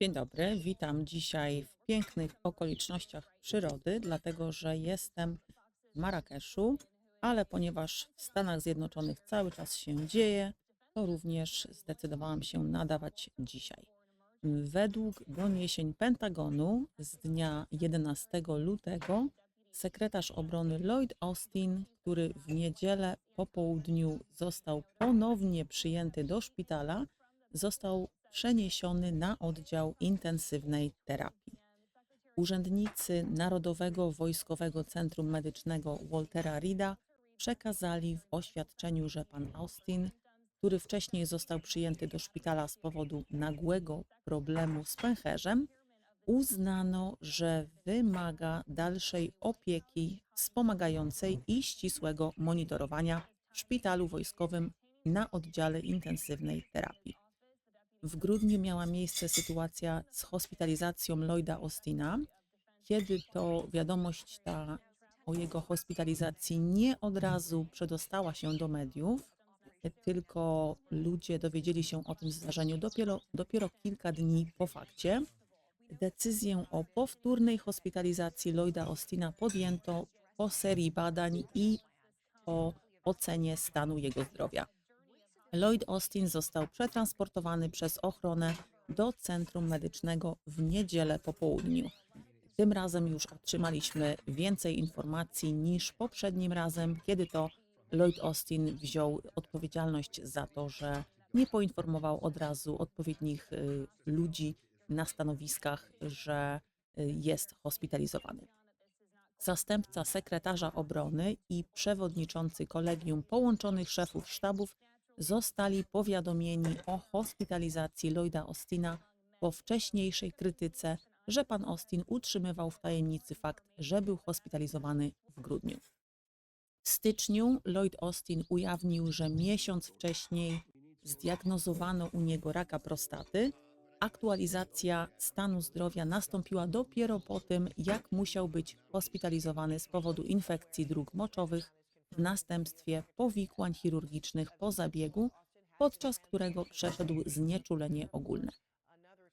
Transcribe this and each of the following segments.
Dzień dobry, witam dzisiaj w pięknych okolicznościach przyrody, dlatego że jestem w Marrakeszu, ale ponieważ w Stanach Zjednoczonych cały czas się dzieje, to również zdecydowałam się nadawać dzisiaj. Według doniesień Pentagonu z dnia 11 lutego sekretarz obrony Lloyd Austin, który w niedzielę po południu został ponownie przyjęty do szpitala, został przeniesiony na oddział intensywnej terapii. Urzędnicy Narodowego Wojskowego Centrum Medycznego Waltera Reeda przekazali w oświadczeniu, że pan Austin, który wcześniej został przyjęty do szpitala z powodu nagłego problemu z pęcherzem, uznano, że wymaga dalszej opieki wspomagającej i ścisłego monitorowania w szpitalu wojskowym na oddziale intensywnej terapii. W grudniu miała miejsce sytuacja z hospitalizacją Lloyda Austina, kiedy to wiadomość ta o jego hospitalizacji nie od razu przedostała się do mediów, tylko ludzie dowiedzieli się o tym zdarzeniu dopiero, dopiero kilka dni po fakcie. Decyzję o powtórnej hospitalizacji Lloyda Austina podjęto po serii badań i po ocenie stanu jego zdrowia. Lloyd Austin został przetransportowany przez ochronę do centrum medycznego w niedzielę po południu. Tym razem już otrzymaliśmy więcej informacji niż poprzednim razem, kiedy to Lloyd Austin wziął odpowiedzialność za to, że nie poinformował od razu odpowiednich y, ludzi na stanowiskach, że y, jest hospitalizowany. Zastępca sekretarza obrony i przewodniczący kolegium połączonych szefów sztabów zostali powiadomieni o hospitalizacji Lloyda Austina po wcześniejszej krytyce, że pan Austin utrzymywał w tajemnicy fakt, że był hospitalizowany w grudniu. W styczniu Lloyd Austin ujawnił, że miesiąc wcześniej zdiagnozowano u niego raka prostaty. Aktualizacja stanu zdrowia nastąpiła dopiero po tym, jak musiał być hospitalizowany z powodu infekcji dróg moczowych w następstwie powikłań chirurgicznych po zabiegu, podczas którego przeszedł znieczulenie ogólne.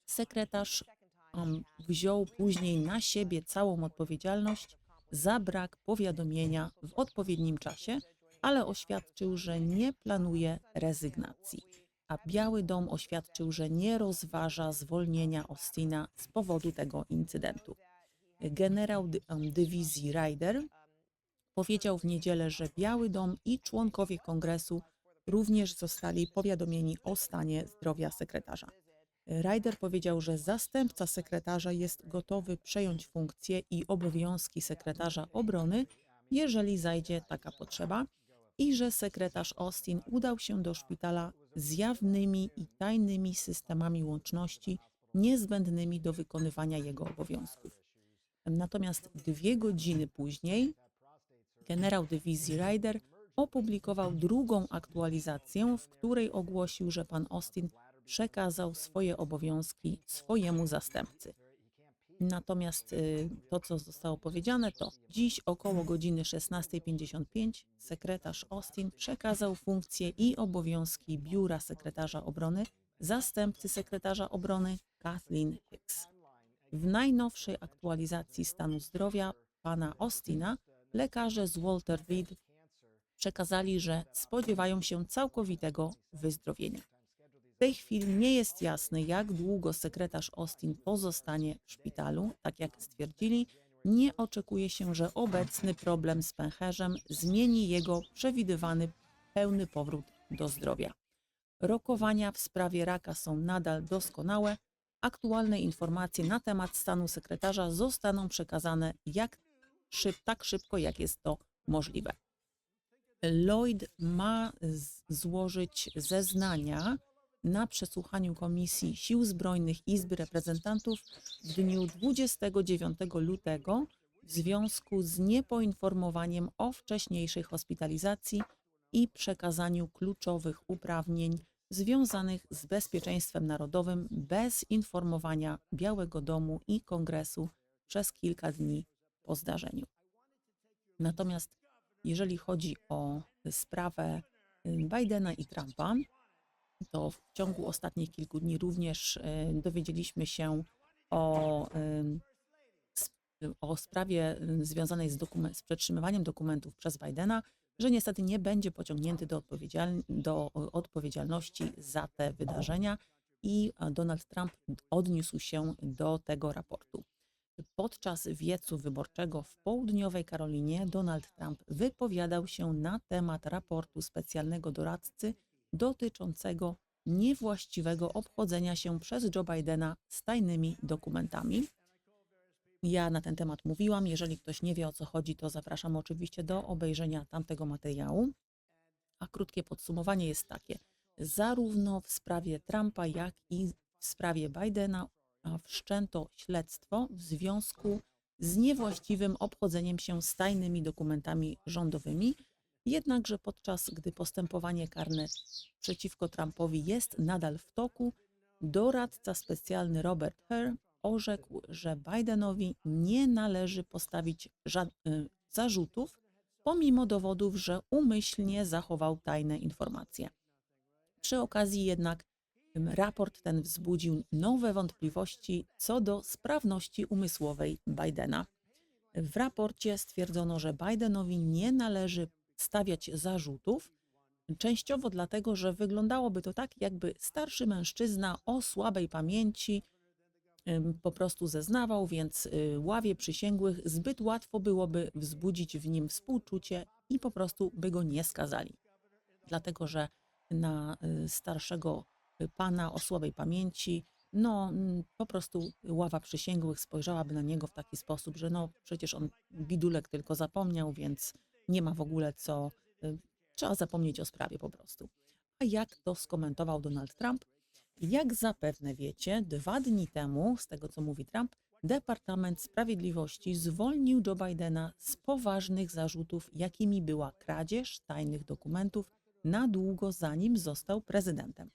Sekretarz wziął później na siebie całą odpowiedzialność za brak powiadomienia w odpowiednim czasie, ale oświadczył, że nie planuje rezygnacji. A Biały Dom oświadczył, że nie rozważa zwolnienia Austina z powodu tego incydentu. Generał dy- dywizji Ryder powiedział w niedzielę, że Biały Dom i członkowie kongresu również zostali powiadomieni o stanie zdrowia sekretarza. Ryder powiedział, że zastępca sekretarza jest gotowy przejąć funkcję i obowiązki sekretarza obrony, jeżeli zajdzie taka potrzeba, i że sekretarz Austin udał się do szpitala z jawnymi i tajnymi systemami łączności niezbędnymi do wykonywania jego obowiązków. Natomiast dwie godziny później generał dywizji Ryder opublikował drugą aktualizację, w której ogłosił, że pan Austin przekazał swoje obowiązki swojemu zastępcy. Natomiast y, to, co zostało powiedziane, to dziś około godziny 16.55 sekretarz Austin przekazał funkcje i obowiązki biura sekretarza obrony zastępcy sekretarza obrony Kathleen Hicks. W najnowszej aktualizacji stanu zdrowia pana Austina lekarze z Walter Reed przekazali, że spodziewają się całkowitego wyzdrowienia. W tej chwili nie jest jasne, jak długo sekretarz Austin pozostanie w szpitalu. Tak jak stwierdzili, nie oczekuje się, że obecny problem z pęcherzem zmieni jego przewidywany pełny powrót do zdrowia. Rokowania w sprawie raka są nadal doskonałe. Aktualne informacje na temat stanu sekretarza zostaną przekazane jak szyb, tak szybko, jak jest to możliwe. Lloyd ma złożyć zeznania na przesłuchaniu Komisji Sił Zbrojnych Izby Reprezentantów w dniu 29 lutego w związku z niepoinformowaniem o wcześniejszej hospitalizacji i przekazaniu kluczowych uprawnień związanych z bezpieczeństwem narodowym bez informowania Białego Domu i Kongresu przez kilka dni po zdarzeniu. Natomiast jeżeli chodzi o sprawę y, Bidena i Trumpa, to w ciągu ostatnich kilku dni również e, dowiedzieliśmy się o, sp- o sprawie związanej z, z przetrzymywaniem dokumentów przez Bidena, że niestety nie będzie pociągnięty do, odpowiedzial- do odpowiedzialności za te wydarzenia i Donald Trump odniósł się do tego raportu. Podczas wiecu wyborczego w południowej Karolinie Donald Trump wypowiadał się na temat raportu specjalnego doradcy dotyczącego niewłaściwego obchodzenia się przez Joe Bidena z tajnymi dokumentami. Ja na ten temat mówiłam. Jeżeli ktoś nie wie o co chodzi, to zapraszam oczywiście do obejrzenia tamtego materiału. A krótkie podsumowanie jest takie: zarówno w sprawie Trumpa, jak i w sprawie Bidena wszczęto śledztwo w związku z niewłaściwym obchodzeniem się z tajnymi dokumentami rządowymi. Jednakże podczas gdy postępowanie karne przeciwko Trumpowi jest nadal w toku, doradca specjalny Robert Herr orzekł, że Bidenowi nie należy postawić y, zarzutów, pomimo dowodów, że umyślnie zachował tajne informacje. Przy okazji jednak raport ten wzbudził nowe wątpliwości co do sprawności umysłowej Bidena. W raporcie stwierdzono, że Bidenowi nie należy stawiać zarzutów, częściowo dlatego, że wyglądałoby to tak, jakby starszy mężczyzna o słabej pamięci po prostu zeznawał, więc y, ławie przysięgłych zbyt łatwo byłoby wzbudzić w nim współczucie i po prostu by go nie skazali. Dlatego, że na y, starszego pana o słabej pamięci, no mm, po prostu ława przysięgłych spojrzałaby na niego w taki sposób, że no przecież on bidulek tylko zapomniał, więc nie ma w ogóle co, y, trzeba zapomnieć o sprawie po prostu. A jak to skomentował Donald Trump? Jak zapewne wiecie, dwa dni temu, z tego co mówi Trump, Departament Sprawiedliwości zwolnił Joe Bidena z poważnych zarzutów, jakimi była kradzież tajnych dokumentów na długo zanim został prezydentem.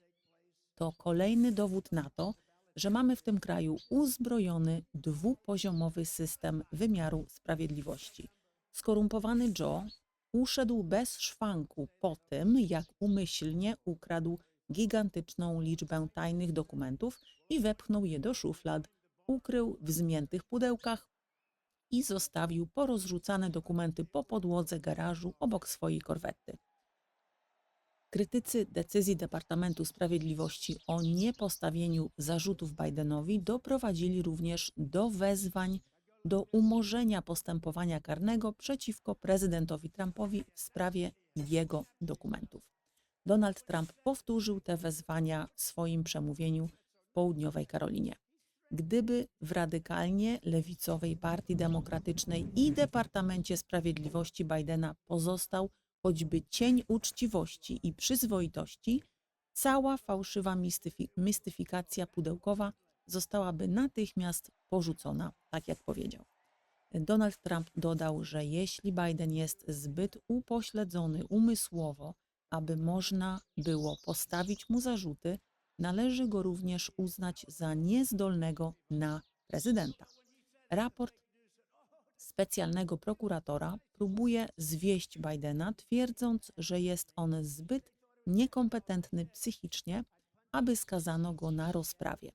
To kolejny dowód na to, że mamy w tym kraju uzbrojony dwupoziomowy system wymiaru sprawiedliwości. Skorumpowany Joe uszedł bez szwanku po tym, jak umyślnie ukradł gigantyczną liczbę tajnych dokumentów i wepchnął je do szuflad, ukrył w zmiętych pudełkach i zostawił porozrzucane dokumenty po podłodze garażu obok swojej korwety. Krytycy decyzji Departamentu Sprawiedliwości o niepostawieniu zarzutów Bidenowi doprowadzili również do wezwań do umorzenia postępowania karnego przeciwko prezydentowi Trumpowi w sprawie jego dokumentów. Donald Trump powtórzył te wezwania w swoim przemówieniu w południowej Karolinie. Gdyby w radykalnie lewicowej Partii Demokratycznej i Departamencie Sprawiedliwości Bidena pozostał choćby cień uczciwości i przyzwoitości, cała fałszywa mistyfi- mistyfikacja pudełkowa zostałaby natychmiast porzucona, tak jak powiedział. Donald Trump dodał, że jeśli Biden jest zbyt upośledzony umysłowo, aby można było postawić mu zarzuty, należy go również uznać za niezdolnego na prezydenta. Raport specjalnego prokuratora próbuje zwieść Bidena, twierdząc, że jest on zbyt niekompetentny psychicznie, aby skazano go na rozprawie.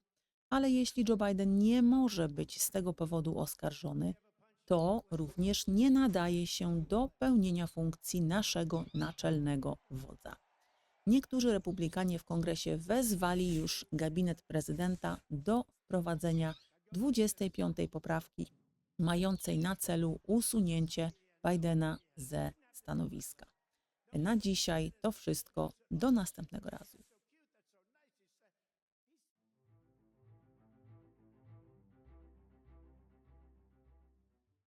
Ale jeśli Joe Biden nie może być z tego powodu oskarżony, to również nie nadaje się do pełnienia funkcji naszego naczelnego wodza. Niektórzy republikanie w kongresie wezwali już gabinet prezydenta do wprowadzenia 25 poprawki mającej na celu usunięcie Bidena ze stanowiska. Na dzisiaj to wszystko. Do następnego razu.